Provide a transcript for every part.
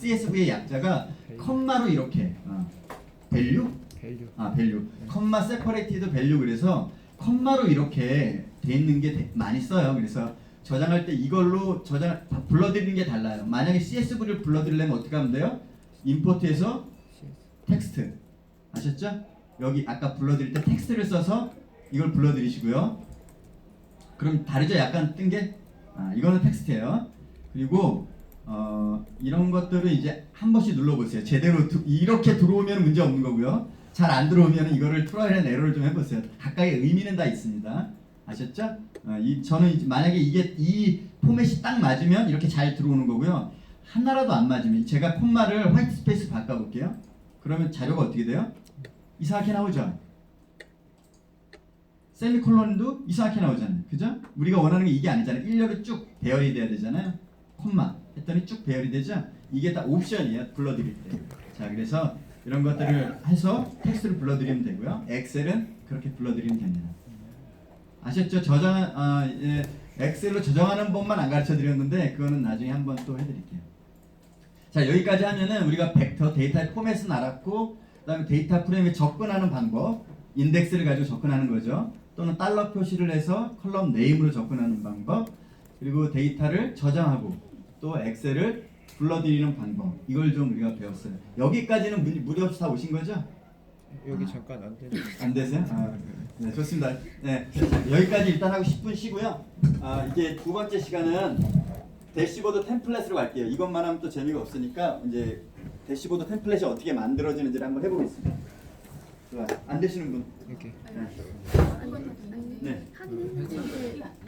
CSV의 약자가 컴마로 이렇게 어, 밸류? 밸류. 아 밸류. 컴마 세퍼레이티드 밸류. 그래서 컴마로 이렇게 돼 있는 게 되- 많이 써요. 그래서 저장할 때 이걸로 저장 다 불러드리는 게 달라요. 만약에 CSV를 불러드리려면 어떻게 하면 돼요? 임포트에서 텍스트. 아셨죠? 여기 아까 불러드릴 때 텍스트를 써서 이걸 불러드리시고요. 그럼 다르죠? 약간 뜬 게? 아, 이거는 텍스트예요. 그리고 어, 이런 것들은 이제 한 번씩 눌러보세요. 제대로 두- 이렇게 들어오면 문제 없는 거고요. 잘 안 들어오면 이거를 트라이얼 앤 에러를 좀 해보세요. 각각의 의미는 다 있습니다. 아셨죠? 어, 이, 저는 만약에 이게 이 포맷이 딱 맞으면 이렇게 잘 들어오는 거고요. 하나라도 안 맞으면 제가 콤마를 화이트 스페이스 바꿔볼게요. 그러면 자료가 어떻게 돼요? 이상하게 나오죠? 세미콜론도 이상하게 나오잖아요. 그죠? 우리가 원하는 게 이게 아니잖아요. 일렬로 쭉 배열이 돼야 되잖아요. 콤마 했더니 쭉 배열이 되죠? 이게 다 옵션이에요. 불러드릴 때. 자, 그래서 이런 것들을 해서 텍스트를 불러드리면 되고요. 엑셀은 그렇게 불러드리면 됩니다. 아셨죠? 저장, 아, 예, 엑셀로 저장하는 법만 안 가르쳐 드렸는데 그거는 나중에 한번 또 해드릴게요. 자 여기까지 하면은 우리가 벡터 데이터의 포맷은 알았고 그다음에 데이터 프레임에 접근하는 방법 인덱스를 가지고 접근하는 거죠 또는 달러 표시를 해서 컬럼 네임으로 접근하는 방법 그리고 데이터를 저장하고 또 엑셀을 불러들이는 방법 이걸 좀 우리가 배웠어요 여기까지는 무- 무리 없이 다 오신 거죠? 여기 잠깐 안 되죠. 안 되세요? 아, 네, 좋습니다. 네, 여기까지 일단 하고 10분 쉬고요. 아, 이제 두 번째 시간은 대시보드 템플릿으로 갈게요. 이것만 하면 또 재미가 없으니까 이제 대시보드 템플릿이 어떻게 만들어지는지를 한번 해보겠습니다. 좋아요. 안 되시는 분? 이렇게. 아니, 아니 네.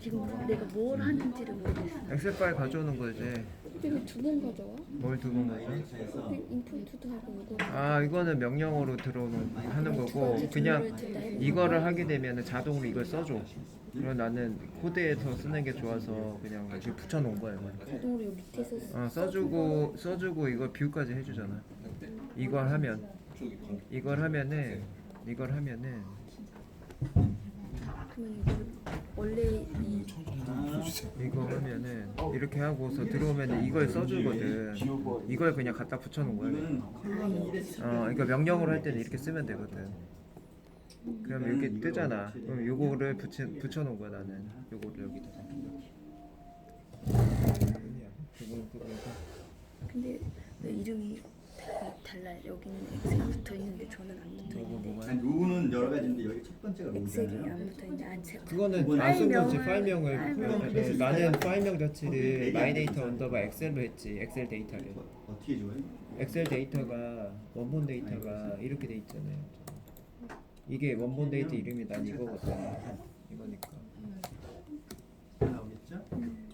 지금 내가 뭘 하는지를 모르겠어. 엑셀 파일 가져오는 거 이제 이거 두번 가져와? 뭘 두고 가죠? 그래서 그냥 인풋도 하고 이거. 아 이거는 명령어로 들어오는 하는 거고 그냥 이거를 하게 되면 자동으로 이걸 써줘. 그럼 나는 코드에서 쓰는 게 좋아서 그냥 지금 붙여놓은 거야 이거. 자동으로 여기 밑에서 쓰- 어 써주고 써주고 이걸 뷰까지 해주잖아. 이걸 하면 이걸 하면은 이걸 하면은 그러면 이거 원래 이 아, 이거 하면은 이렇게 하고서 들어오면은 이걸 써주거든. 이걸 그냥 갖다 붙여놓은 거야. 어, 그러니까 명령으로 할 때는 이렇게 쓰면 되거든. 그럼 이렇게 뜨잖아. 그럼 요거를 붙여 붙여놓은 거야 나는. 요거를 여기다. 근데 왜 이름이 다 달라요? 여기는 엑셀이 붙어 있는데 저는 안 붙어 요거 있는데 뭐가? 아니, 로우는 여러 가지인데 여기 첫 번째가 엑셀이 로우잖아요. 안 붙어 있는데 안 책. 그거는 그건 안쓴 거지 파일명을- 나는 파일명 어, 자체를 마이데이터. 언더바 엑셀로 했지. 엑셀 데이터를. 어, 어떻게 좋아요? 엑셀 데이터가 원본 데이터가 이렇게 돼 있잖아요. 이게 원본 데이터 이름이 난 이거거든. 이거니까. 나오겠죠?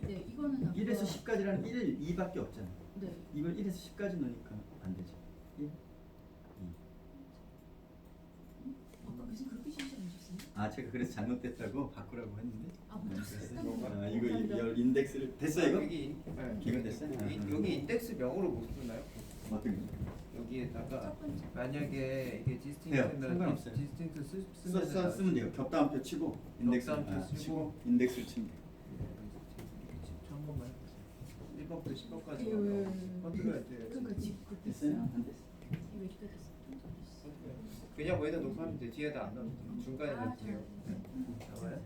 네, 이거는 1에서 10까지라는 1, 2밖에 없잖아. 네. 이걸 1에서 10까지 넣으니까 안 되죠. 1, 아까 그래서 그렇게 시지 않으셨어요? 아 제가 그래서 잘못됐다고 바꾸라고 했는데 아, 네, 바꿨어요? 됐어요. 아, 이거 이- 열 인덱스를 됐어 이거? 여기 네. 이거 됐어요? 아, 이- 아. 여기 인덱스 명으로 못 쓰나요? 어떻게? 여기에다가 첫 번째. 만약에 이게 해요. 상관없어요. 쓰, 써, 쓰면 돼요. 겹다운표 치고 인덱스 아, 치고. 치고 인덱스를 치면 돼요. 10번부터 10번까지 컨트롤 그러니까 집됐어요 그냥 뭐에다 놓고 하면 돼. 뒤에다 안 넣으면 돼. 중간에 아, 넣을게요. 네. 나와요?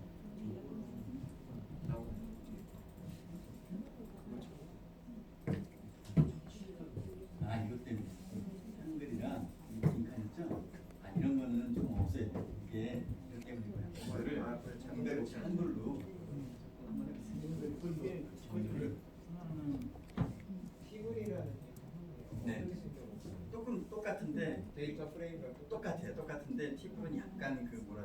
나오고. 아 이것 때문에 한글이랑 인간이죠. 아 이런 거는 좀 없애야 돼. 이게 이렇게 뭐야? 뭐를 한글로 한번 해보세요. 네. 조금 똑같은데 데이터 프레임과 똑같아요. 똑같은데 팁은 약간 그 뭐라